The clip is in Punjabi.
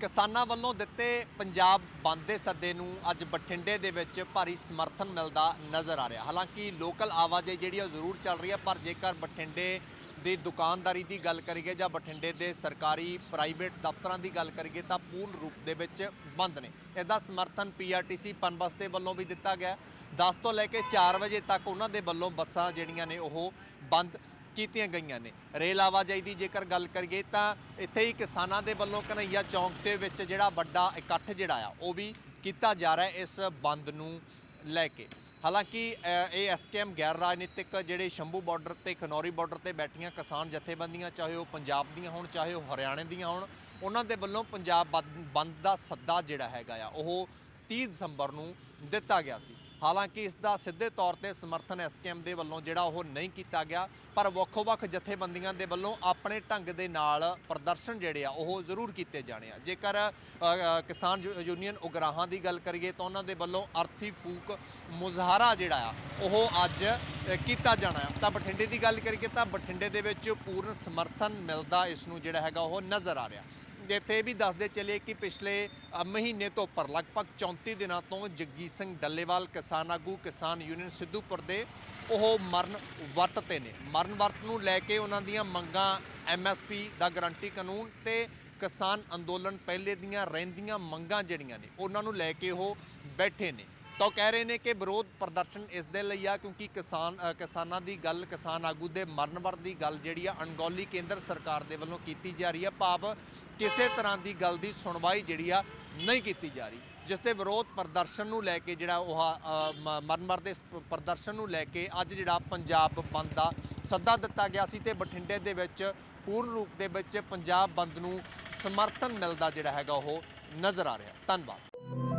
ਕਿਸਾਨਾਂ ਵੱਲੋਂ ਦਿੱਤੇ ਪੰਜਾਬ ਬੰਦ ਦੇ ਸੱਦੇ ਨੂੰ ਅੱਜ ਬਠਿੰਡੇ ਦੇ ਵਿੱਚ ਭਾਰੀ ਸਮਰਥਨ ਮਿਲਦਾ ਨਜ਼ਰ ਆ ਰਿਹਾ। ਹਾਲਾਂਕਿ ਲੋਕਲ ਆਵਾਜਾਈ ਜਿਹੜੀ ਉਹ ਜ਼ਰੂਰ ਚੱਲ ਰਹੀ ਹੈ ਪਰ ਜੇਕਰ ਬਠਿੰਡੇ ਦੀ ਦੁਕਾਨਦਾਰੀ ਦੀ ਗੱਲ ਕਰੀਏ ਜਾਂ ਬਠਿੰਡੇ ਦੇ ਸਰਕਾਰੀ ਪ੍ਰਾਈਵੇਟ ਦਫ਼ਤਰਾਂ ਦੀ ਗੱਲ ਕਰੀਏ ਤਾਂ ਪੂਰਨ ਰੂਪ ਦੇ ਵਿੱਚ ਬੰਦ ਨੇ। ਇਹਦਾ ਸਮਰਥਨ ਪੀਆਰਟੀਸੀ ਪਨਬਸ ਦੇ ਵੱਲੋਂ ਵੀ ਦਿੱਤਾ ਗਿਆ। 10 ਤੋਂ ਲੈ ਕੇ 4 ਵਜੇ ਤੱਕ ਉਹਨਾਂ ਦੇ ਵੱਲੋਂ ਬੱਸਾਂ ਜਿਹੜੀਆਂ ਨੇ ਉਹ ਬੰਦ ਕੀਤੀਆਂ ਗਈਆਂ ਨੇ। ਰੇਲ ਆਵਾਜਾਈ ਦੀ ਜੇਕਰ ਗੱਲ ਕਰੀਏ ਤਾਂ ਇੱਥੇ ਹੀ ਕਿਸਾਨਾਂ ਦੇ ਵੱਲੋਂ ਕਨਈਆ ਚੌਂਕ ਦੇ ਵਿੱਚ ਜਿਹੜਾ ਵੱਡਾ ਇਕੱਠ ਜਿਹੜਾ ਆ ਉਹ ਵੀ ਕੀਤਾ ਜਾ ਰਿਹਾ ਇਸ ਬੰਦ ਨੂੰ ਲੈ ਕੇ। ਹਾਲਾਂਕਿ ਅ, ਇਹ ਐਸਕੇਐਮ ਗੈਰ ਰਾਜਨੀਤਿਕ ਜਿਹੜੇ ਸ਼ੰਭੂ ਬਾਰਡਰ ਤੇ ਖਨੌਰੀ ਬਾਰਡਰ ਤੇ ਬੈਠੀਆਂ ਕਿਸਾਨ ਜਥੇਬੰਦੀਆਂ ਚਾਹੇ ਉਹ ਪੰਜਾਬ ਦੀਆਂ ਹੋਣ ਚਾਹੇ ਉਹ ਹਰਿਆਣੇ ਦੀਆਂ ਹੋਣ ਉਹਨਾਂ ਦੇ ਵੱਲੋਂ ਪੰਜਾਬ ਬੰਦ- ਬੰਦ ਦਾ ਸੱਦਾ ਜਿਹੜਾ ਹੈਗਾ ਆ ਉਹ 30 ਦਸੰਬਰ ਨੂੰ ਦਿੱਤਾ ਗਿਆ ਸੀ। ਹਾਲਾਂਕਿ ਇਸ ਦਾ ਸਿੱਧੇ ਤੌਰ ਤੇ ਸਮਰਥਨ ਐਸਕੇਐਮ ਦੇ ਵੱਲੋਂ ਜਿਹੜਾ ਉਹ ਨਹੀਂ ਕੀਤਾ ਗਿਆ, ਪਰ ਵੱਖੋ-ਵੱਖ ਜਥੇਬੰਦੀਆਂ ਦੇ ਵੱਲੋਂ ਆਪਣੇ ਢੰਗ ਦੇ ਨਾਲ ਪ੍ਰਦਰਸ਼ਨ ਜਿਹੜੇ ਆ, ਉਹ ਜ਼ਰੂਰ ਕੀਤੇ ਜਾਣੇ ਆ। ਜੇਕਰ ਕਿਸਾਨ ਯੂ- ਯੂਨੀਅਨ ਉਗਰਾਹਾਂ ਦੀ ਗੱਲ ਕਰੀਏ ਤਾਂ ਉਹਨਾਂ ਦੇ ਵੱਲੋਂ ਅਰਥੀ ਫੂਕ ਮੁਜ਼ਾਹਰਾ ਜਿਹੜਾ ਆ, ਉਹ ਅੱਜ ਕੀਤਾ ਜਾਣਾ ਆ। ਤਾਂ ਬਠਿੰਡੇ ਦੀ ਗੱਲ ਕਰੀਏ ਤਾਂ ਬਠਿੰਡੇ ਦੇ ਵਿੱਚ ਪੂਰਨ ਸਮਰਥਨ ਮਿਲਦਾ ਇਸ ਨੂੰ ਜਿਹੜਾ ਹੈਗਾ ਉਹ ਨਜ਼ਰ ਆ ਰਿਹਾ। ਇੱਥੇ ਵੀ ਦੱਸਦੇ ਚੱਲੇ ਕਿ ਪਿਛਲੇ ਮਹੀਨੇ ਤੋਂ ਉੱਪਰ ਲਗਭਗ 34 ਦਿਨਾਂ ਤੋਂ ਜੱਗੀ ਸਿੰਘ ਡੱਲੇਵਾਲ, ਕਿਸਾਨ ਆਗੂ, ਕਿਸਾਨ ਯੂਨੀਅਨ ਸਿੱਧੂਪੁਰ ਦੇ ਉਹ ਮਰਨ ਵਰਤ ਤੇ ਨੇ। ਮਰਨ ਵਰਤ ਨੂੰ ਲੈ ਕੇ ਉਹਨਾਂ ਦੀਆਂ ਮੰਗਾਂ ਐਮਐਸਪੀ ਦਾ ਗਰੰਟੀ ਕਾਨੂੰਨ ਤੇ ਕਿਸਾਨ ਅੰਦੋਲਨ ਪਹਿਲੇ ਦੀਆਂ ਰਹਿੰਦੀਆਂ ਮੰਗਾਂ ਜਿਹੜੀਆਂ ਨੇ, ਉਹਨਾਂ ਨੂੰ ਲੈ ਕੇ ਉਹ ਬੈਠੇ ਨੇ। ਤਾਂ ਉਹ ਕਹਿ ਰਹੇ ਨੇ ਕਿ ਵਿਰੋਧ ਪ੍ਰਦਰਸ਼ਨ ਇਸ ਦੇ ਲਈ ਆ ਕਿਉਂਕਿ ਕਿਸਾਨ ਕਿਸਾਨਾਂ ਦੀ ਗੱਲ, ਕਿਸਾਨ ਆਗੂ ਦੇ ਮਰਨ ਵਰਤ ਦੀ ਗੱਲ ਜਿਹੜੀ ਆ ਅਣਗੌਲੀ ਕੇਂਦਰ ਸਰਕਾਰ ਦੇ ਵੱਲੋਂ ਕੀਤੀ ਜਾ ਰਹੀ ਆ। ਭਾਵ ਕਿਸੇ ਤਰ੍ਹਾਂ ਦੀ ਗੱਲ ਦੀ ਸੁਣਵਾਈ ਜਿਹੜੀ ਆ ਨਹੀਂ ਕੀਤੀ ਜਾ ਰਹੀ ਜਿਸ ਦੇ ਵਿਰੋਧ ਪ੍ਰਦਰਸ਼ਨ ਨੂੰ ਲੈ ਕੇ ਜਿਹੜਾ ਉਹ ਅ, ਮ- ਮਰਨ ਵਰਤ ਦੇ ਪ੍ਰਦਰਸ਼ਨ ਨੂੰ ਲੈ ਕੇ ਅੱਜ ਜਿਹੜਾ ਪੰਜਾਬ ਬੰਦ ਦਾ ਸੱਦਾ ਦਿੱਤਾ ਗਿਆ ਸੀ ਤੇ ਬਠਿੰਡੇ ਦੇ ਵਿੱਚ ਪੂਰਨ ਰੂਪ ਦੇ ਵਿੱਚ ਪੰਜਾਬ ਬੰਦ ਨੂੰ ਸਮਰਥਨ ਮਿਲਦਾ ਜਿਹੜਾ ਹੈਗਾ ਉਹ ਨਜ਼ਰ ਆ ਰਿਹਾ। ਧੰਨਵਾਦ।